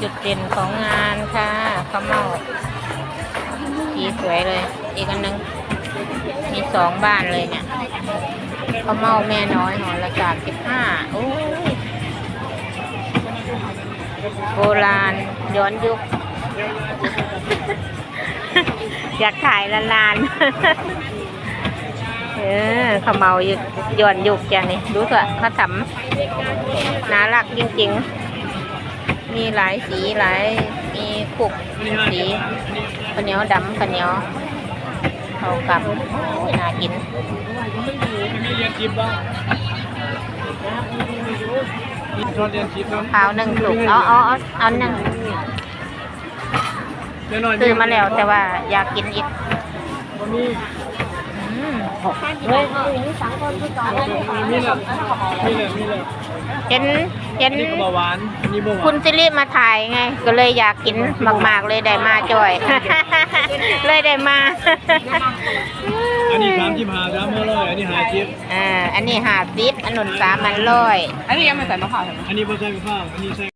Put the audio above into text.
จุดเด่นของงานค่ะข้าวเม่าสีสวยเลย อีกอันหนึง มีสองบ้านเลยเนี่ยข้าวเม่าแม่น้อยหอละสามสิบห้าโอ้โบราณย้อนยุค อยากถ่ายนานๆเออขาเมายู่ย้อนยุคจ้ะนี่ดูเถอะเขาทำน่ารักจริงๆ มีหลายสีหลายมีขุกสีข้าวเหนียวดำข้าวเหนียวเขากับโอ้ยน่ากินมีเรียนชิปบ้างมีชอนเรียนชิปครับข้าวหนึ่งสุกเอาเอาเอาเอาหนึ่งเดี๋ยวหน่อยซื้อมาแล้วแต่ว่าอยากกินอีก มีอืมมีแหละมีแหละมีแหละเห็นเห็นอันนี้ก็เบาหวานอันนี้เบาหวาคุนณซิริมาถ่ายไง ก็เลยอยากกินมาก ๆ เลยได้มาจ่อย เลยได้มา อันนี้สามที่พาสามเมื่อร้อยอันนี้หาชิปอ่าอันนี้หาซิปอันนุนสามอันร้อยอันนี้ยังไม่ใส่มะพร้าวใช่ไหมอันนี้พอใส่ข้าวอันนี้ใส่